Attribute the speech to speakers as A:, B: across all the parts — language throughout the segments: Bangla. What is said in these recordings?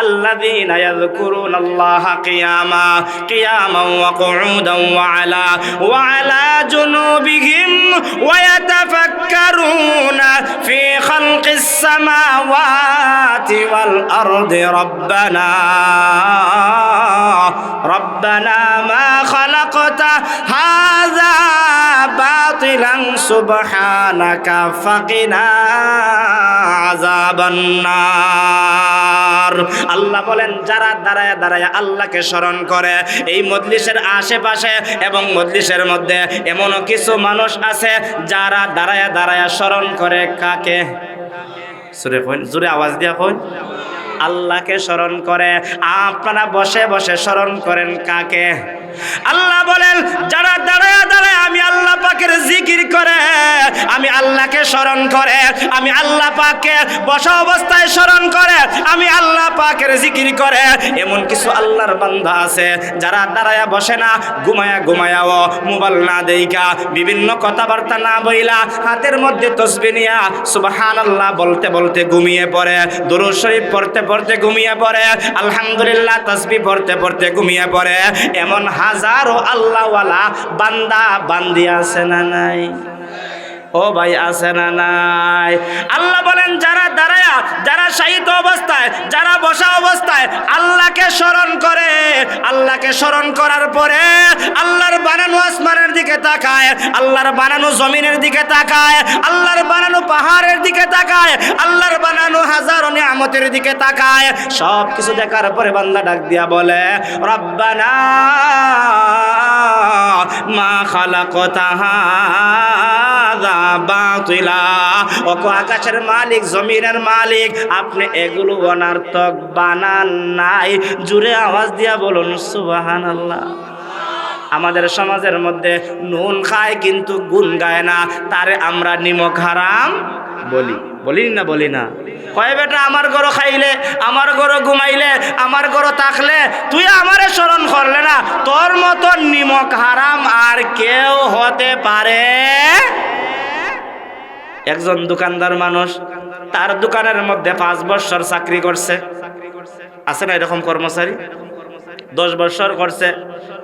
A: الذين يذكرون الله قياما قياما وقعودا وعلى وعلى جنوبهم ويتفكرون في خلق السماوات والأرض. ربنا ربنا ما خلقت هذا باطلا سبحانك فقنا عذاب النار আল্লাহ বলেন যারা দাঁড়ায় দাঁড়ায় আল্লাহকে স্মরণ করে এই মজলিসের আশেপাশে এবং মজলিসের মধ্যে এমনও কিছু মানুষ আছে যারা দাঁড়ায় দাঁড়ায় স্মরণ করে কাকে সুরে কইন জোরে আওয়াজ দিয়া কইন আল্লাহকে স্মরণ করে আপনারা বসে বসে স্মরণ করেন কাকে আল্লাহ বলেন, যারা দাঁড়ায় দাঁড়ায় আমি আল্লাহ পাকের জিকির করে, আমি আল্লাহকে স্মরণ করে, আমি আল্লাহ পাককে বসা অবস্থায় স্মরণ করে, আমি আল্লাহ পাকের জিকির করে, এমন কিছু আল্লাহর বান্ধা আছে, যারা দাঁড়ায়া বসে না, ঘুমায়া ঘুমায়াও, মোবাইল না দেইকা বিভিন্ন কথাবার্তা না বইলা, হাতের মধ্যে তসবি নিয়া সুবাহান আল্লাহ বলতে বলতে ঘুমিয়ে পড়ে, দুরুদ শরীফ পড়তে পড়তে ঘুমিয়ে পড়ে, আলহামদুলিল্লাহ তসবি পড়তে পড়তে ঘুমিয়ে পড়ে, এমন হাজারো আল্লাহওয়ালা বান্দা বান্দি আছে না নাই? ও ভাই, আছে না নাই? আল্লাহ বলেন, যারা দাঁড়ায়া, যারা শাহিত অবস্থায়, যারা বসা অবস্থায়, আল্লাহকে স্মরণ করে। আল্লাহকে স্মরণ করার পরে আল্লাহর বানানো আসমানের দিকে তাকায়, আল্লাহর বানানো জমিনের দিকে তাকায়, আল্লাহর বানানো পাহাড়ের দিকে তাকায়, আল্লাহর বানানো হাজারো নিয়ামতের দিকে তাকায়। সব কিছু দেখার পরে বান্দা ডাক দিয়া বলে, রব্বানা মা খালাকতা বাতিলা। আকাশের মালিক, জমিনের মালিক, আপনি এগুলো অনার্থক বানান নাই। জুড়ে আওয়াজ দিয়া বলুন, সুবহানাল্লাহ। আমাদের সমাজের মধ্যে নুন খায় কিন্তু গুণ গায় না, তারে আমরা নিমক হারাম বলি। বলি না বলি না? কয় বেটা, আমার গরো খাইলে, আমার গরো ঘুমাইলে, আমার গরো থাকলে তুই আমারে স্মরণ করলে না? তোর মতো নিমক হারাম আর কেউ হতে পারে একজন দোকানদার মানুষ তার দোকানের মধ্যে পাঁচ বছর চাকরি করছে। আছে না এরকম কর্মচারী? দশ বছর করছে,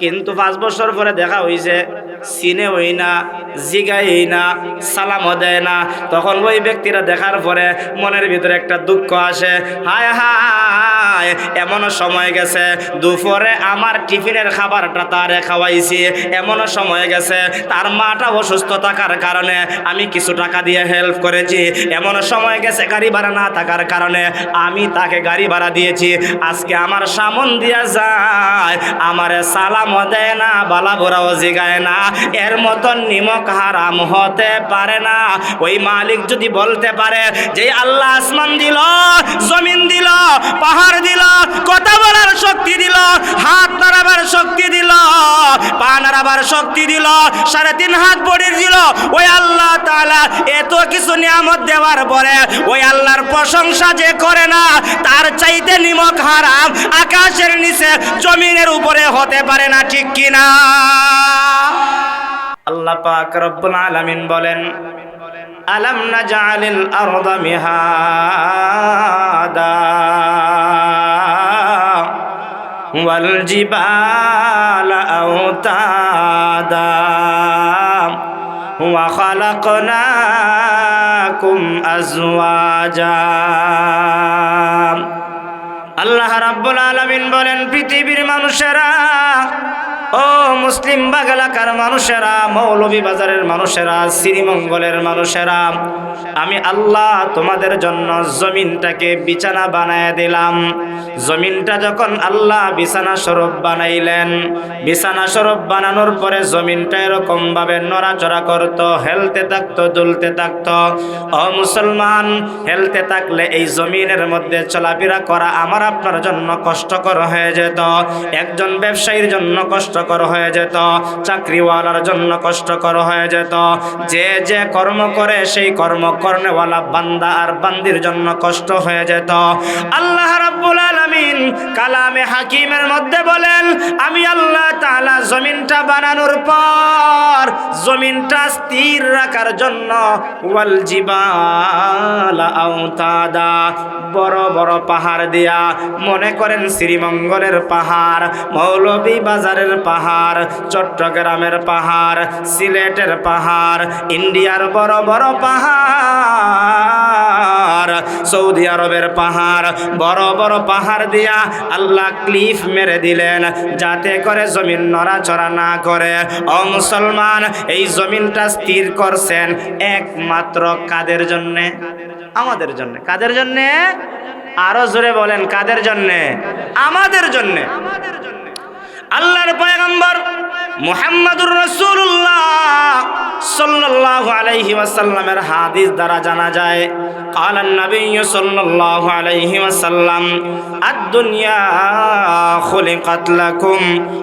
A: কিন্তু পাঁচ বছর পরে দেখা হইছে চিনে হই না জিগাই না সালামও দেয় না। তখন ওই ব্যক্তিরা দেখার পরে মনের ভিতরে একটা দুঃখ আসে। হায় হায়, এমনও সময় গেছে, দুপুরে আমার টিফিনের খাবারটা তারে খাওয়াইছি। এমনও সময় গেছে, তার মাটা অসুস্থ থাকার কারণে আমি কিছু টাকা দিয়ে হেল্প করেছি। এমন সময় গেছে, গাড়ি ভাড়া না থাকার কারণে আমি তাকে গাড়ি ভাড়া দিয়েছি। আজকে আমার সামন দিয়া যায়, আমারে সালাম দেয় না বালা ভোরাও জিগায় না। এর মতন নিমক হারাম হতে পারে না। ওই মালিক যদি বলতে পারে যে আল্লাহ আসমান দিল, জমিন দিল, পাহাড় দিল, কথা বলার শক্তি দিল, হাত নাড়াবার শক্তি দিল, পা নাড়াবার শক্তি দিল, সাড়ে তিন হাত বডির দিল, ওই আল্লাহ তাআলা এত কিছু নিয়ামত দেওয়ার পরে ওই আল্লাহর প্রশংসা যে করে না, তার চাইতে নিমক হারাম আকাশের নিচে, জমিনের উপরে হতে পারে না, ঠিক কিনা? আল্লাহ পাক রব্বুল আলামিন বলেন, আলাম নাজআলিল আরদা মিহাদা ওয়াল জিবালা আওতাদা ওয়া খালাকনাকুম আজওয়াজা। আল্লাহ রাব্বুল আলামিন বলেন, পৃথিবীর মানুষেরা ও মুসলিম বাগ এলাকার মানুষেরা, মৌলভী বাজারের মানুষেরা, শ্রীমঙ্গলের মানুষেরা, আমি আল্লাহ তোমাদের জন্য জমিনটাকে বিছানা বানায় দিলাম। জমিনটা যখন আল্লাহ বিছানা স্বরূপ বানাইলেন, বিছানা স্বরূপ বানানোর পরে জমিনটা এরকম ভাবে নড়াচড়া করতো, হেলতে থাকতো, দুলতে থাকতো। ও মুসলমান, হেলতে থাকলে এই জমিনের মধ্যে চলাফেরা করা আমার আপনার জন্য কষ্টকর হয়ে যেত। একজন ব্যবসায়ীর জন্য কষ্টকর হয়ে যেত, চাকরিওয়ালার জন্য কষ্টকর হয়ে যেত। যে যে কর্ম করে, সেই কর্ম কর্নেওয়ালা বান্দা আর বান্দির জন্য কষ্ট হয়ে যেত। আল্লাহ রাব্বুল আলামিন কালামে হাকিমের মধ্যে বলেন, আমি আল্লাহ তাআলা জমিনটা বানানোর পর, জমিনটা স্থির রাখার জন্য ওয়াল জিবালা আওতাদা, বড় বড় পাহাড় দিয়া, মনে করেন শ্রীমঙ্গলের পাহাড় মৌলভী বাজারের পাহাড় চট্টগ্রামের পাহাড়, সিলেটের পাহাড়, ইন্ডিয়ার বড় বড় পাহাড়, সৌদি আরবের পাহাড়, বড় বড় পাহাড় দিয়া আল্লাহ ক্লিফ মেরে দিলেন। যাতে করে জমিন নড়াচড়া না করে। ও মুসলমান, এই জমিনটা স্থির করছেন একমাত্র কাদের জন্যে? আমাদের জন্য। কাদের জন্যে? আরও জোরে বলেন, কাদের জন্যে? আমাদের জন্যে। আল্লাহর পয়গম্বর মুহাম্মাদুর রাসূলুল্লাহ সাল্লাল্লাহু আলাইহি ওয়াসাল্লামের হাদিস দ্বারা জানা যায় قال النبي صلى الله عليه وسلم الدنيا خلقت لكم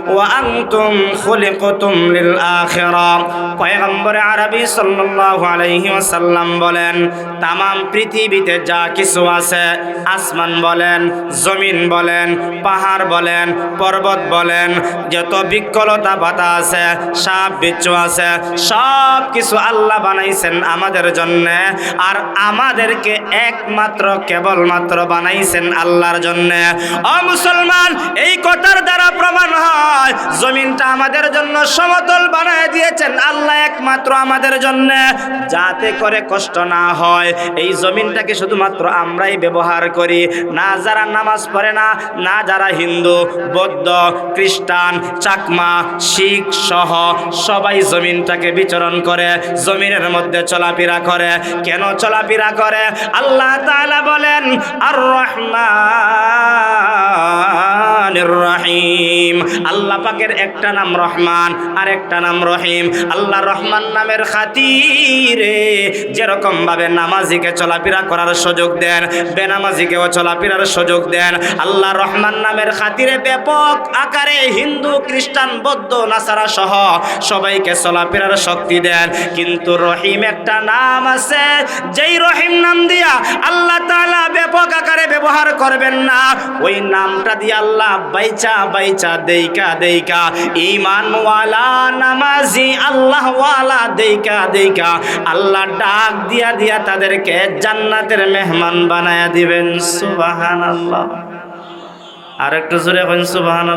A: وأنتم خلقتم للآخرة পয়গম্বর আরবি সাল্লাল্লাহু আলাইহি ওয়াসাল্লাম বলেন তাম পৃথিবীতে যা কিছু আছে আসমান বলেন জমিন বলেন পাহাড় বলেন পর্বত বলেন যত বিকলতা আছে সাপ বিচ্ছু আছে, সব কিছু আল্লাহ বানাইছেন আমাদের জন্য। আর আমাদেরকে একমাত্র, কেবলমাত্র বানাইছেন আল্লাহর জন্য। ও মুসলমান, এই কথার দ্বারা প্রমাণ হয়, জমিনটা আমাদের জন্য সমতল বানায় দিয়েছেন আল্লাহ একমাত্র আমাদের জন্য। যাতে করে কষ্ট না হয়, এই জমিনটাকে শুধুমাত্র আমরাই ব্যবহার করি। না যারা নামাজ পড়ে না না যারা হিন্দু, বৌদ্ধ, খ্রিস্টান, চাকমা, শিখ সহ সবাই জমিনটাকে বিচরণ করে, জমিনের মধ্যে চলাফেরা করে। কেন চলাফেরা করে? আল্লাহ তাআলা বলেন আর রহমান রহিম। আল্লাহ পাকের একটা নাম রহমান আর একটা নাম রহিম। আল্লাহ রহমান নামের খাতিরে যেরকম ভাবে নামাজিকে চলাফেরা করার সুযোগ দেন, বেনামাজিকেও চলাফেরার সুযোগ দেন, আল্লাহ রহমান নামের খাতিরে ব্যাপক আকারে হিন্দু, খ্রিস্টান, বৌদ্ধ নাসারা সহ সবাইকে চলাফেরার শক্তি দেন। কিন্তু রহিম একটা নাম আছে, যেই রহিম নাম দিয়া আল্লাহ তাআলা ব্যাপক আকারে ব্যবহার করবেন না, ওই নামটা দিয়ে আল্লাহ বাইচা বাইচা দেইকা দেইকা ইমান ওয়ালা নামাজি আল্লাহ ওয়ালা দেইকা দেইকা, আল্লাহ ডাক দিয়া দিয়া তাদেরকে জান্নাতের মেহমান বানায়া দিবেন। সুবহানাল্লাহ। আর একটু জোরে হন সুবহান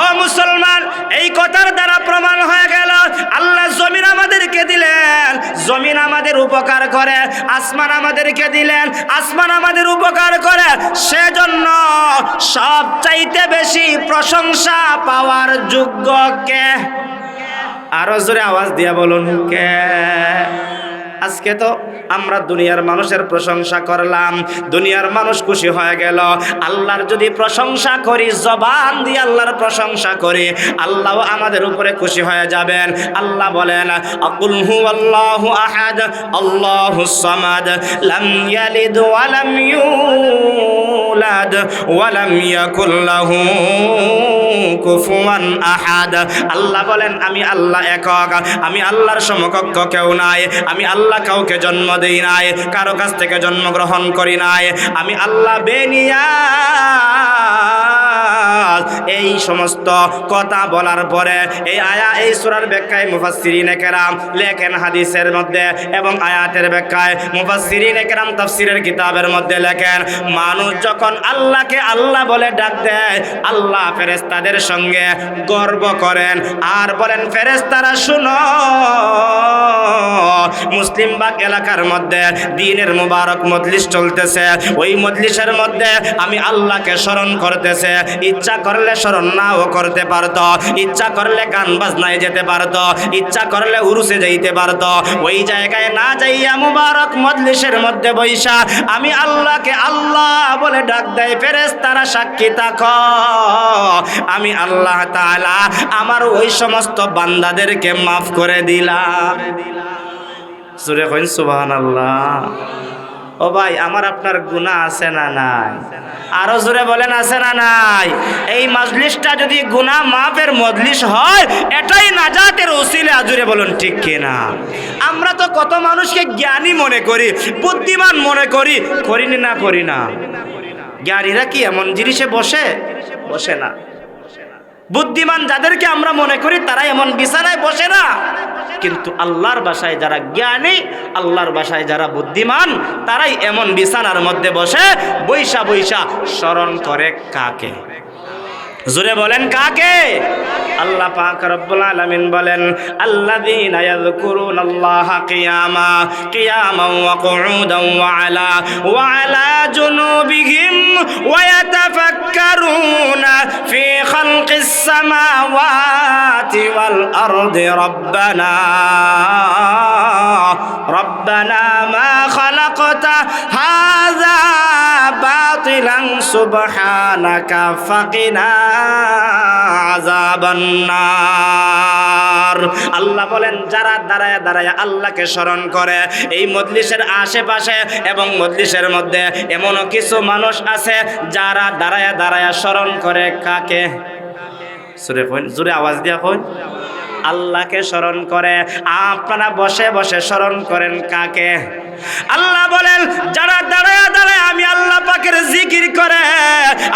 A: ও মুসলমান, এই কথার দ্বারা প্রমাণ হয়ে গেল, আল্লাহ জমিন আমাদেরকে দিলেন, জমিন আমাদের উপকার করে, আসমান আমাদেরকে দিলেন, আসমান আমাদের উপকার করে। সেজন্য সব চাইতে বেশি প্রশংসা পাওয়ার যোগ্য কে? আরও জোরে আওয়াজ দিয়া বলুন, কে? আজকে তো আমরা দুনিয়ার মানুষের প্রশংসা করলাম। দুনিয়ার মানুষ খুশি হয়ে গেল। আল্লাহর যদি প্রশংসা করি, জবান দিয়ে আল্লাহর প্রশংসা করি আল্লাহ আমাদের উপরে খুশি হয়ে যাবেন। আল্লাহ বলেন আকুল হু আল্লাহু আহাদ, আল্লাহ সামাদ, লাম ইয়ালিদ ওয়া লাম ইউলাদ, ওয়া লাম ইয়াকুল লাহু কুফুয়ান আহাদ। আল্লাহ বলেন, আমি আল্লাহ একক, আমি আল্লাহর সমকক্ষ কেউ নাই। আমি আল্লাহ কাউকে জন্ম দেই নাই কারও কাছ থেকে জন্মগ্রহণ করি নাই। আমি আল্লাহ বেনিয়া সমস্ত কথা বলার পরে এই আয়া, এই সুরার ব্যাখ্যায় মুফাসসিরিনে কেরাম লেখেন হাদিসের মধ্যে এবং আয়াতের ব্যাখ্যায় মুফাসসিরিনে কেরাম তাফসিরের কিতাবের মধ্যে লেখেন, মানুষ যখন আল্লাহকে আল্লাহ বলে ডাক দেয়, আল্লাহ ফেরেশতাদের সঙ্গে গর্ব করেন আর বলেন, ফেরেশতারা শুনো, মুসলিম বাগ এলাকার মধ্যে দিনের মুবারক মজলিস চলতেছে, ওই মজলিসের মধ্যে আমি আল্লাহকে স্মরণ করতেছে, ইচ্ছা করলে স্মরণ নাও করতে পারত। ইচ্ছা করলে গান বাজনায় যেতে পারতো। ইচ্ছা করলে উরুসে যাইতে পারত। ওই জায়গায় না যাইয়া মুবারক মজলিসের মধ্যে বৈশা আমি আল্লাহকে আল্লাহ বলে ডাক দেয় ফেরেস তারা সাক্ষী থাক। আমি আল্লাহ তাআলা আমার ওই সমস্ত বান্দাদেরকে মাফ করে দিলাম। সুরে কইন সুবহান আল্লাহ ও ভাই, আমার আপনার গুণা আছে না নাই? আরও জোরে বলেন, আছে না নাই? এই মজলিসটা যদি গুণা মাফের মজলিস হয়, এটাই নাজাতের ওসিলে আজুরে বলুন, ঠিক কিনা? আমরা তো কত মানুষকে জ্ঞানী মনে করি, বুদ্ধিমান মনে করি, করিনি না করি না। জ্ঞানীরা কি এমন জিনিসে বসে? বসে না। বুদ্ধিমান যাদেরকে আমরা মনে করি, তারা এমন বিছানায় বসে না। কিন্তু আল্লাহর বাসায় যারা জ্ঞানী, আল্লাহর বাসায় যারা বুদ্ধিমান, তারাই এমন বিছানার মধ্যে বসে বৈশা বৈশা স্মরণ করে কাকে? জুড়ে বলেন, কাকে? আল্লাহ পাক রব্বুল আলামিন বলেন, আল্লাযীনা ইয়াযকুরুনাল্লাহা কিয়ামা কিয়ামান ওয়া কুউদান ওয়া আলা ওয়া আলা জুনুবিহিম ওয়া ইয়াতাফাক্কারুনা ফি খালকিস সামাওয়াতি ওয়াল আরদি রব্বানা রব্বানা মা খালাকতা হাযা বাতিলান সুবহানাকা, ফাকিনা আল্লাহ বলেন, যারা দাঁড়ায় দাঁড়ায় আল্লাহকে স্মরণ করে, এই মজলিসের আশেপাশে এবং মজলিসের মধ্যে এমনও কিছু মানুষ আছে যারা দাঁড়ায় দাঁড়ায় স্মরণ করে কাকে? সুরে কইন, জোরে আওয়াজ দিয়া কইন। আল্লাহকে স্মরণ করে, আপনারা বসে বসে স্মরণ করেন কাকে? আল্লাহ বলেন, যারা দাঁড়ায় দাঁড়ায় আমি আল্লাহ পাকের জিকির করে,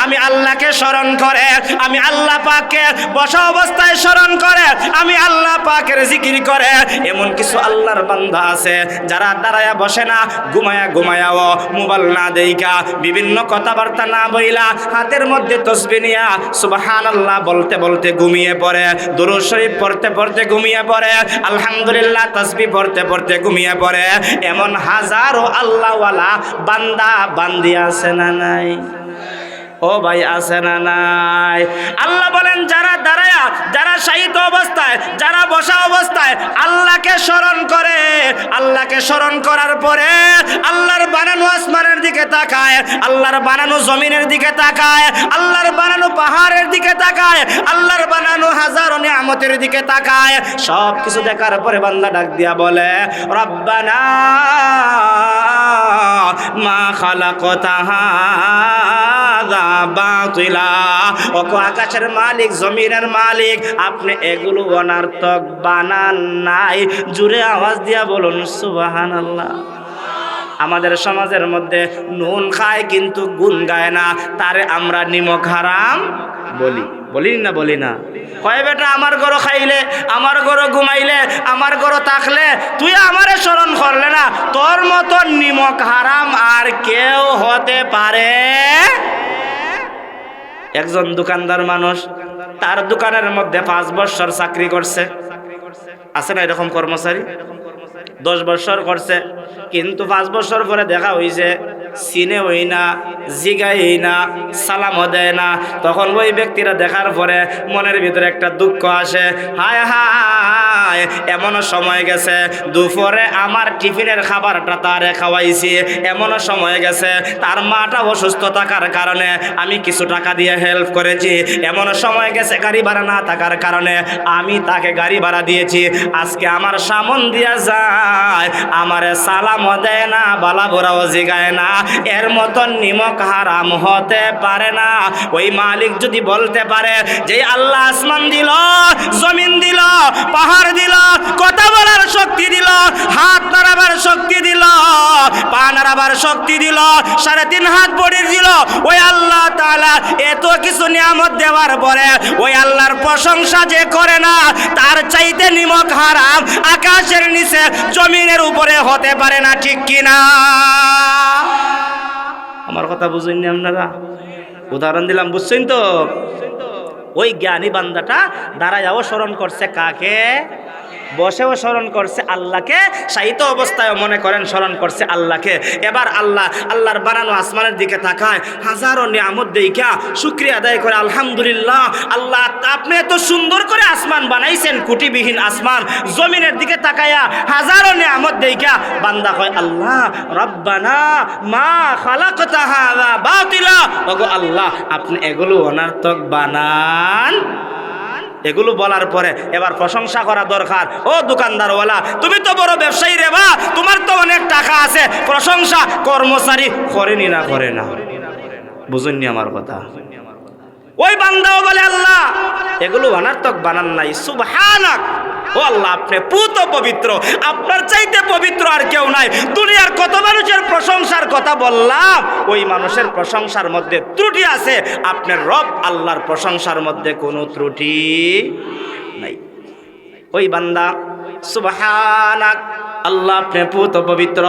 A: আমি আল্লাহকে স্মরণ করে, আমি আল্লাহ পাককে বসা অবস্থায় স্মরণ করে, আমি আল্লাহ পাকের জিকির করে। এমন কিছু আল্লাহর বান্ধা আছে, যারা দাঁড়ায়া বসে না, ঘুমায়া ঘুমায়াও, মোবাইল না দেইকা বিভিন্ন কথাবার্তা না বইলা, হাতের মধ্যে তসবি নিয়া সুবাহান আল্লাহ বলতে বলতে ঘুমিয়ে পড়ে, দুরুদ শরীফ পড়তে পড়তে ঘুমিয়ে পড়ে, আলহামদুলিল্লাহ তসবি পড়তে পড়তে ঘুমিয়ে পড়ে, এমন হাজারো আল্লাহওয়ালা বান্দা বান্দি আছে না নাই? ও ভাই আছে না নাই? আল্লাহ বলেন, যারা দাঁড়ায়া, যারা শাহিত অবস্থায়, যারা বসা অবস্থায় আল্লাহকে স্মরণ করে। আল্লাহকে স্মরণ করার পরে আল্লাহর বানানো আসমানের দিকে তাকায়, আল্লাহর বানানো জমিনের দিকে তাকায়, আল্লাহর বানানো পাহাড়ের দিকে তাকায়, আল্লাহর বানানো হাজারো নিয়ামতের দিকে তাকায়। সব কিছু দেখার পরে বান্দা ডাক দিয়া বলে, রব্বানা মা খালাকতা হাযা বাতিলা। ওকো আকাশের মালিক, জমিনের মালিক, আপনি এগুলো অনার্থক বানান নাই। জুড়ে আওয়াজ দিয়া বলুন, সুবহানাল্লাহ। আমাদের সমাজের মধ্যে নুন খায় কিন্তু গুণ গায় না, তারে আমরা নিমক হারাম বলি। বলি না বলি না? কয় বেটা, আমার গরো খাইলে, আমার গরো ঘুমাইলে, আমার গরো থাকলে তুই আমারে স্মরণ করলে না, তোর মতো নিমক হারাম আর কেউ হতে পারে? একজন দোকানদার মানুষ তার দোকানের মধ্যে পাঁচ বছর চাকরি করছে। আছে না এরকম কর্মচারী? দশ বছর করছে। কিন্তু পাঁচ বছর পরে দেখা হইছে চিনে হই না জিগাই না সালামও দেয় না। তখন ওই ব্যক্তিরা দেখার পরে মনের ভিতরে একটা দুঃখ আসে। হায় হায়, এমনও সময় গেছে, দুপুরে আমার টিফিনের খাবারটা তারে খাওয়াইছি। এমনও সময় গেছে, তার মাটা অসুস্থ থাকার কারণে আমি কিছু টাকা দিয়ে হেল্প করেছি। এমনও সময় গেছে, গাড়ি ভাড়া না থাকার কারণে আমি তাকে গাড়ি ভাড়া দিয়েছি। আজকে আমার সামন দিয়া যায়, আমারে সালামও দেয় না বালা ভোরাও জিগায় না। এর মতন নিমক হারাম হতে পারে না। ওই মালিক যদি বলতে পারে যে আল্লাহ আসমান দিল, জমিন দিল, পাহাড় দিল, কথা বলার শক্তি দিল, হাত নাড়াবার শক্তি দিল, পা নাড়াবার শক্তি দিল, সাড়ে তিন হাত বডির দিল, ওই আল্লাহ তালা এত কিছু নিয়ামত দেওয়ার পরে ওই আল্লাহর প্রশংসা যে করে না, তার চাইতে নিমক হারাম আকাশের নিচে, জমিনের উপরে হতে পারে না, ঠিক কিনা? আমার কথা বুঝেননি আপনারা? উদাহরণ দিলাম, বুঝছেন তো? ওই জ্ঞানী বান্দাটা দাঁড়ায় স্মরণ করছে কাকে? বসেও স্মরণ করছে আল্লাহকে সাহিত্য অবস্থায় মনে করেন স্মরণ করছে আল্লাহকে। এবার আল্লাহ, আল্লাহর বানানো আসমানের দিকে তাকায়, হাজারো নিয়ামত দেইখা, শুক্রিয়া আদায় করে আলহামদুলিল্লাহ, আল্লাহ আপনি এত সুন্দর করে আসমান বানাইছেন, কুটিবিহীন আসমান, জমিনের দিকে তাকায়া হাজারো নিয়ামত দেইখা, বান্দা হয় আল্লাহ, রব্বানা মা খালাকতা হাযা বাতিলা। ওগো আল্লাহ, আপনি এগুলো অনার্থক বানান। এগুলো বলার পরে এবার প্রশংসা করা দরকার। ও দোকানদারওয়ালা, তুমি তো বড় ব্যবসায়ী রে বা, তোমার তো অনেক টাকা আছে। প্রশংসা কর্মচারী করেনি না করে না। বুঝুননি আমার কথা? ওই বান্দাও বলে, আল্লাহ, এগুলো অনার্থক বানান নাই। সুবহানাক। ও আল্লাহ, আপনি পুত পবিত্র। আপনার চাইতে পবিত্র আর কেউ নাই। দুনিয়ার কত কথা বললাম, ওই মানুষের প্রশংসার মধ্যে ত্রুটি আছে। আপনার রব আল্লাহর প্রশংসার মধ্যে কোনো ত্রুটি নাই। ওই বান্দা, সুবহানাক আল্লাহ আপনি পুত পবিত্র,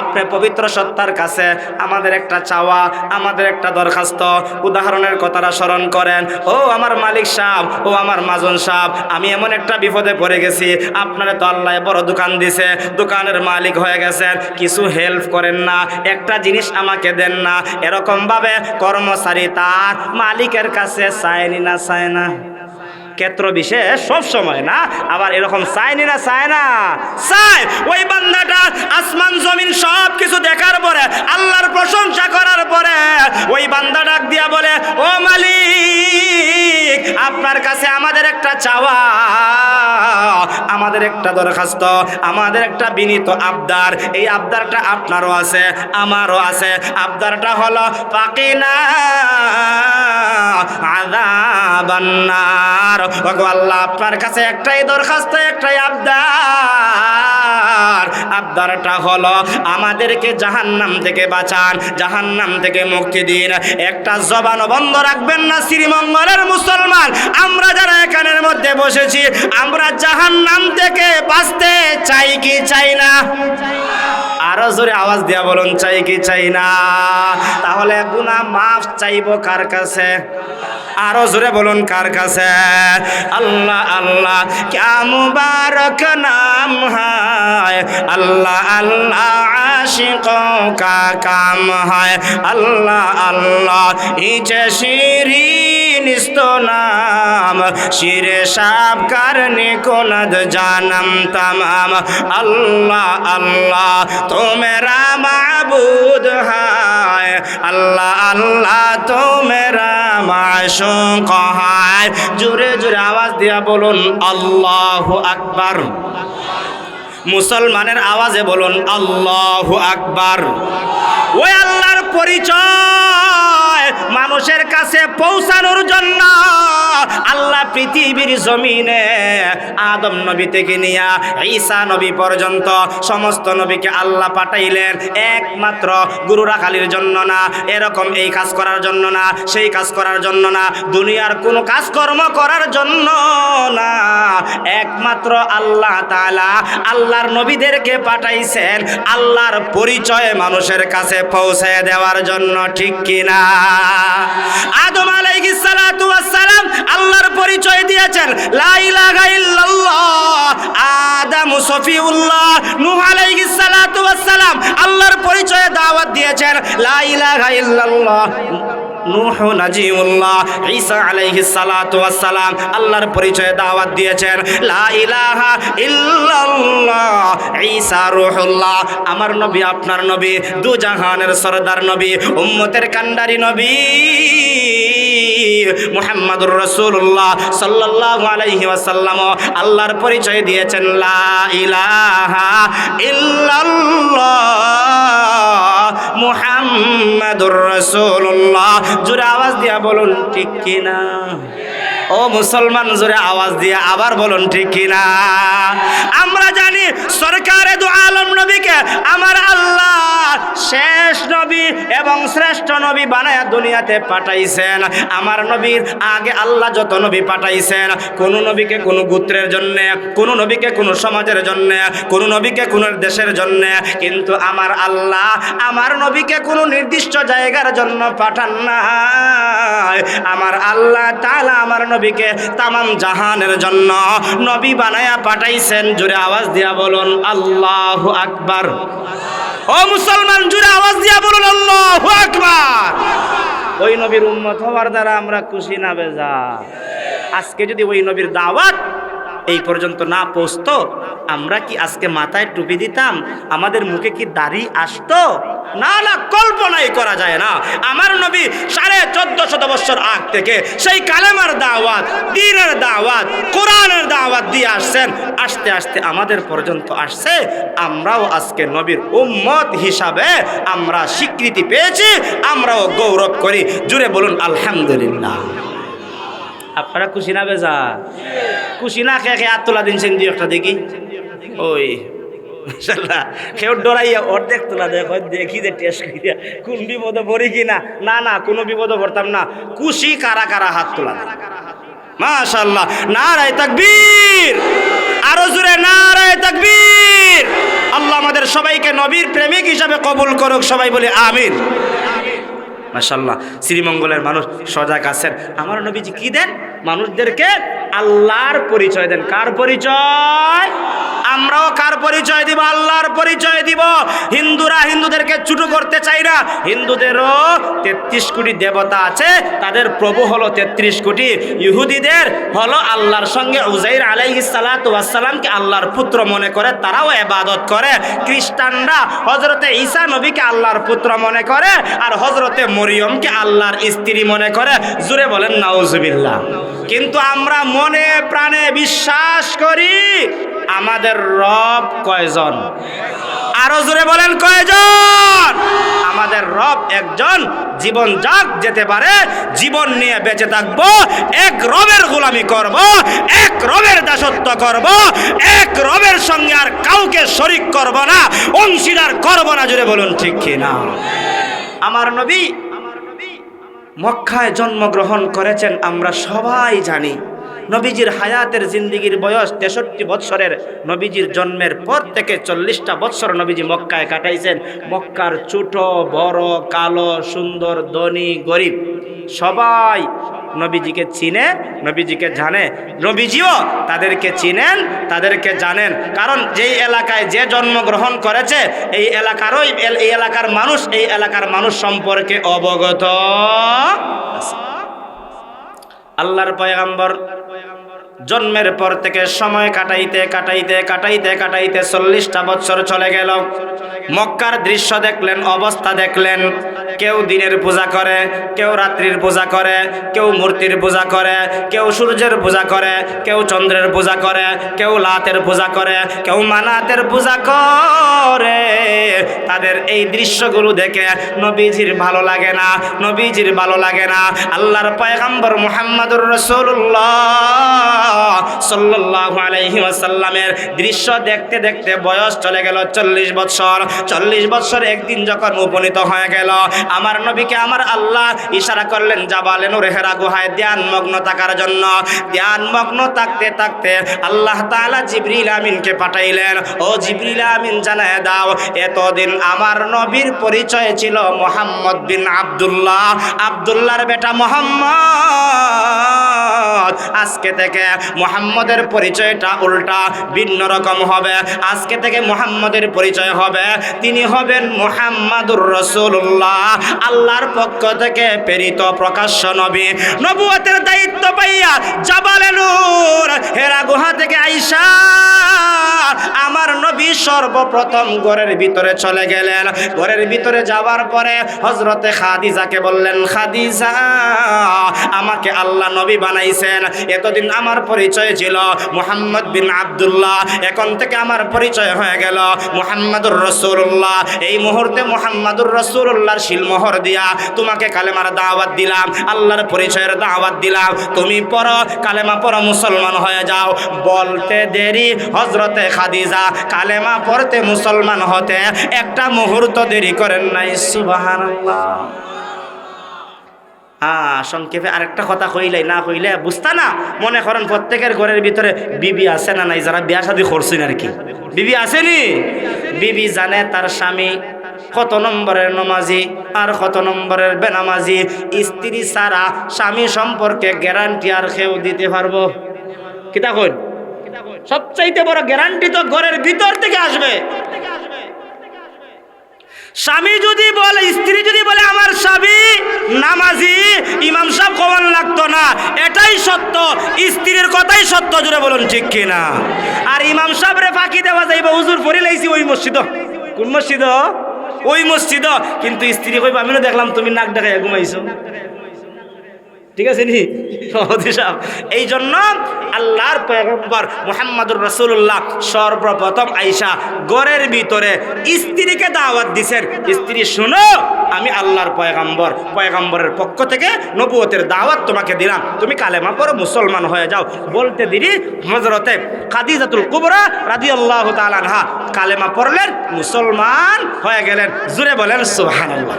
A: আপনি পবিত্র সত্তার কাছে আমাদের একটা চাওয়া, আমাদের একটা দরখাস্ত, উদাহরণের কথাটা স্মরণ করেন। ও আমার মালিক সাহেব, ও আমার মাজন সাহেব, আমি এমন একটা বিপদে পড়ে গেছি, আপনারা তো আল্লাহ বড় দোকান দিছে, দোকানের মালিক হয়ে গেছেন, কিছু হেল্প করেন না, একটা জিনিস আমাকে দেন না, এরকমভাবে কর্মচারী তার মালিকের কাছে চায়নি না চায় না ক্ষেত্র বিশেষ সব সময়, না? আবার এরকম চায়নি না চায় না চায় ওই বান্দাটা আসমান, জমিন সব কিছু দেখার পরে, আল্লাহর প্রশংসা করার পরে, ওই বান্দা ডাক দিয়া বলে, ও মালিক, আপনার কাছে আমাদের একটা চাওয়া। আমাদের একটা দরখাস্ত, আমাদের একটা বিনীত আবদার। এই আবদারটা আপনারও আছে, আমারও আছে। আবদারটা হলো পাকিনা আদাবান্নার আল্লাহ, আপনার কাছে একটাই দরখাস্ত, একটাই আবদার। আবদারটা হলো, আমাদেরকে জাহান্নাম থেকে বাঁচান, জাহান্নাম থেকে মুক্তি দিন। একটা জবান বন্ধ রাখবেন না, শ্রীমঙ্গলের মুসলমান। আমরা যারা এখানের মধ্যে বসেছি, আমরা জাহান্নাম থেকে বাঁচতে চাই কি চাই না? আরও জোরে আওয়াজ দিয়া বলুন, চাই কি চাই না? তাহলে গুনা মাফ চাইব কার কাছে? আরও জোরে বলুন, কার কাছে? আল্লাহ আল্লাহ, ক্যা বারক নাম হায়? আল্লাহ আল্লাহ আশিক কা কাম হায়? আল্লাহ আল্লাহ, ইচে শিরি নিস্ত নাম। শিরে সাপ কারণে কোনদ জানাম তামাম। আল্লাহ আল্লাহ, তোমেরা মাবুদ হায়। আল্লাহ আল্লাহ, তোমেরা মাসুক হায়। জোরে জোরে আওয়াজ দিয়া বলুন, আল্লাহ আকবর। মুসলমানের আওয়াজে বলুন আল্লাহ আকবার। ওই আল্লাহর পরিচয় মানুষের কাছে পৌঁছানোর জন্য আল্লাহ পৃথিবীর জমিনে আদম নবী থেকে নিয়া ঈসা নবী পর্যন্ত সমস্ত নবীকে আল্লাহ পাঠাইলেন। একমাত্র গুরু রাখালির জন্য না, এরকম এই কাজ করার জন্য না, সেই কাজ করার জন্য না, দুনিয়ার কোনো কাজকর্ম করার জন্য না। একমাত্র আল্লাহ তালা আল্লাহর নবীদেরকে পাঠাইছেন, আল্লাহর পরিচয় মানুষের কাছে পৌঁছে দেওয়ার জন্য, ঠিক কিনা? আদম আলাইহিস সালাম আল্লাহর পরিচয় দিয়েছেন আল্লাহর পরিচয়ে দাওয়াত দিয়েছেন লা ইলাহা ইল্লাল্লাহ। নূহ নাজিউল্লাহ ঈসা আলাইহিস সালাতু ওয়াস সালাম আল্লাহর পরিচয়ে দাওয়াত দিয়েছেন, লা ইলাহা ইল্লাল্লাহ ঈসা রূহুল্লাহ, আমার নবী আপনার নবী, দু জাহানের সরদার নবী, উম্মতের কান্ডারি নবী। মুহাম্মাদুর রাসূলুল্লাহ সাল্লাল্লাহু আলাইহি ওয়াসাল্লাম আল্লাহর পরিচয় দিয়েছেন, লা ইলাহা ইল্লাল্লাহ মুহাম্মাদুর রাসূলুল্লাহ। জোরে আওয়াজ দিয়া বলুন ঠিক কিনা? ও মুসলমান, জোরে আওয়াজ দিয়ে আবার বলুন, ঠিক কিনা? আমরা জানি সরকারে দু আলম নবীকে আমার আল্লাহ শেষ নবী এবং শ্রেষ্ঠ নবী বানায় দুনিয়াতে পাঠাইছেন। আমার নবীর আগে আল্লাহ যত নবী পাঠাইছেন, কোন নবীকে কোন গোত্রের জন্য, কোন নবীকে কোন সমাজের জন্য, কোন নবীকে কোন দেশের জন্য, কিন্তু আমার আল্লাহ আমার নবীকে কোন নির্দিষ্ট জায়গার জন্য পাঠান না আমার আল্লাহ তাআলা আমার নবীকে তামাম জাহানের জন্য নবী বানায়া পাঠাইছেন। জুড়ে আওয়াজ দিয়া বলুন, আল্লাহ আকবার। ও মুসলমান জুড়ে আওয়াজ দিয়া বলুন, আল্লাহ আকবার। ওই নবীর উন্মত হওয়ার দ্বারা আমরা খুশি না বেজা। আজকে যদি ওই নবীর দাওয়াত এই পর্যন্ত না পৌঁছতো, আমরা কি আজকে মাথায় টুপি দিতাম? আমাদের মুখে কি দাড়ি আসতো? না না, কল্পনাই করা যায় না। আমার নবী সাড়ে চোদ্দ শত বছর আগ থেকে সেই কালেমার দাওয়াত, দিনের দাওয়াত, কোরআনের দাওয়াত দিয়ে আসছেন। আস্তে আস্তে আমাদের পর্যন্ত আসছে। আমরাও আজকে নবীর উম্মত হিসাবে আমরা স্বীকৃতি পেয়েছি, আমরাও গৌরব করি। জুড়ে বলুন, আলহামদুলিল্লাহ। আপনারা খুশি না বেজা? খুশি না খেয়ে খেয়ে আত্মলা দিন সেন একটা দেখি। ওই অর্ধেক তোলা দেখ দেখি টেস্ট করিয়া কোন বিপদে কি না? না না, কোনো বিপদে না। কারা কারা হাত তোলা আল্লাহ আমাদের সবাইকে নবীর প্রেমিক হিসাবে কবুল করুক, সবাই বলে আমিন। মাশাল্লাহ শ্রীমঙ্গলের মানুষ সজাগ আছেন। আমার নবীজি কি দেন? মানুষদেরকে আল্লাহর পরিচয় দেন। কার পরিচয়? আমরাও কার পরিচয় দিব? আল্লাহর পরিচয় দিব। হিন্দুরা হিন্দুদেরকে ছুটো করতে চাই না। হিন্দুদেরও তেত্রিশ কোটি দেবতা আছে। তাদের প্রভু হলো তেত্রিশ কোটি। ইহুদিদের হলো আল্লাহর সঙ্গে উজাইর আলাইহিস সালামকে আল্লাহর পুত্র মনে করে। তারাও এবাদত করে। খ্রিস্টানরা হজরতে ঈসা নবীকে আল্লাহর পুত্র মনে করে আর হজরতে মরিয়মকে আল্লাহর স্ত্রী মনে করে। জুড়ে বলেন, নাউজুবিল্লাহ। কিন্তু আমরা মনে প্রাণে বিশ্বাস করি আমাদের রব কয়জন? আরও জোরে বলেন কয়জন? আমাদের রব একজন জীবন যাক যেতে পারে, জীবন নিয়ে বেঁচে থাকব, এক রবের গোলামি করব, এক রবের দাসত্ব করব, এক রবের সঙ্গে আর কাউকে শরিক করব না, অংশীদার করব না জুড়ে বলুন ঠিক কি না আমার নবী মক্কায় জন্মগ্রহণ করেছেন, আমরা সবাই জানি। নবীজির হায়াতের জিন্দিগির বয়স তেষট্টি বৎসরের নবীজির জন্মের পর থেকে চল্লিশটা বৎসর নবীজি মক্কায় কাটাইছেন। মক্কার ছোট, বড়, কালো, সুন্দর, ধনী, গরিব সবাই নবীজিকে চিনে, নবীজিকে জানে। নবীজিও তাদেরকে চিনেন, তাদেরকে জানেন। কারণ যেই এলাকায় যে জন্মগ্রহণ করেছে, এই এলাকারই, এই এলাকার মানুষ, এই এলাকার মানুষ সম্পর্কে অবগত। আল্লাহর পয়গাম্বর জন্মের পর থেকে সময় কাটাইতে কাটাইতে কাটাইতে কাটাইতে চল্লিশটা বছর চলে গেল। মক্কার দৃশ্য দেখলেন, অবস্থা দেখলেন। কেউ দিনের পূজা করে, কেউ রাত্রির পূজা করে, কেউ মূর্তির পূজা করে, কেউ সূর্যের পূজা করে, কেউ চন্দ্রের পূজা করে, কেউ লাতের পূজা করে, কেউ মানাতের পূজা করে। তাদের এই দৃশ্যগুলো দেখে নবীজির ভালো লাগে না, নবীজির ভালো লাগে না। আল্লাহর পয়গাম্বর মুহাম্মাদুর রাসূলুল্লাহ। সাল্লাল্লাহু আলাইহি দৃশ্য দেখতে দেখতে বয়স চলে গেল চল্লিশ বছর। চল্লিশ বছর একদিন যখন উপনীত হয়ে গেল, আমার নবীকে আমার আল্লাহ ইশারা করলেন, জাবালে নুরহেরা গুহায় ধ্যান মগ্ন থাকার জন্য। ধ্যান মগ্ন থাকতে থাকতে আল্লাহ তাআলা জিবরিল আমিনকে পাঠাইলেন, ও জিবরিল আমিন, জানায় দাও, এতদিন আমার নবীর পরিচয় ছিল মোহাম্মদ বিন আব্দুল্লাহ। আব্দুল্লাহর বেটা মোহাম্মদ। আজকে থেকে মোহাম্মদের পরিচয়টা উল্টা ভিন্ন রকম হবে। আজকে থেকে মোহাম্মদের পরিচয় হবে। তিনি হবেন মোহাম্মদুর রসুল্লাহ আল্লাহর পক্ষ থেকে প্রেরিত প্রকাশ্য নবী। নবুয়তের দায়িত্ব পাইয়া জাবালে নূর, হেরা গুহা থেকে আইসা আমার নবী সর্বপ্রথম ঘরের ভিতরে চলে গেলেন। ঘরের ভিতরে যাওয়ার পরে হজরতে খাদিজাকে বললেন, খাদিজা, আমাকে আল্লাহ নবী বানাইছেন। এতদিন আমার পরিচয় ছিল। মোহাম্মদ বিন আবদুল্লাহ এখন থেকে আমার পরিচয় হয়ে গেল। মুহাম্মাদুর রসুল্লাহ এই মুহূর্তে মুহাম্মাদুর রসুল্লাহর শিলমোহর দিয়া তোমাকে কালেমার দাওয়াত দিলাম, আল্লাহর পরিচয়ের দাওয়াত দিলাম। তুমি পড়ো, কালেমা পড়ো, মুসলমান হয়ে যাও। বলতে দেরি হজরতে খাদিজা, কালেমা পড়তে মুসলমান হতে একটা মুহূর্ত দেরি করেন নাই, সুবহানাল্লাহ। হ্যাঁ সংক্ষেপে আরেকটা কথা কইলাই, না কইলে বুঝতা না। মনে করেন প্রত্যেকের ঘরের ভিতরে বিবি আছে না নাই? যারা বিয়া শাদি করছেন আর কি। বিবি আসেনি? বিবি জানে তার স্বামী কত নম্বরের নমাজি আর কত নম্বরের বেনামাজি। স্ত্রী ছাড়া স্বামী সম্পর্কে গ্যারান্টি আর কেউ দিতে পারব? কিতা কইন? সবচাইতে বড় গ্যারান্টি তো ঘরের ভিতর থেকে আসবে। স্বামী যদি বলে, স্ত্রী যদি বলে আমার স্বামী নামাজি ইমাম সাহেব কমান লাগতো না এটাই সত্য? স্ত্রীর কথাই সত্য জুড়ে বলুন, ঠিক কিনা? আর ইমাম সাহেবরে ফাঁকি দেওয়া যাইব, হুজুর পরে লাইছি ওই মসজিদ। কোন মসজিদ? ওই মসজিদ। কিন্তু স্ত্রী কইব, আমিও দেখলাম তুমি নাক ডাকাইয়া ঘুমাইছো। ঠিক আছে নি? এই জন্য আল্লাহর পয়গম্বর মোহাম্মদুর রসুল্লাহ সর্বপ্রথম আইসা গড়ের ভিতরে স্ত্রীকে দাওয়াত দিছেন। স্ত্রী, শুনো, আমি আল্লাহর পয়গম্বর, পয়গম্বরের পক্ষ থেকে নবুয়তের দাওয়াত তোমাকে দিলাম। তুমি কালেমা পড়ো মুসলমান হয়ে যাও। বলতে দিদি হজরতে খাদিজাতুল কুবরা রাজি আল্লাহ তালানহা কালেমা পড়লেন, মুসলমান হয়ে গেলেন। জুড়ে বলেন, সুবহানাল্লাহ।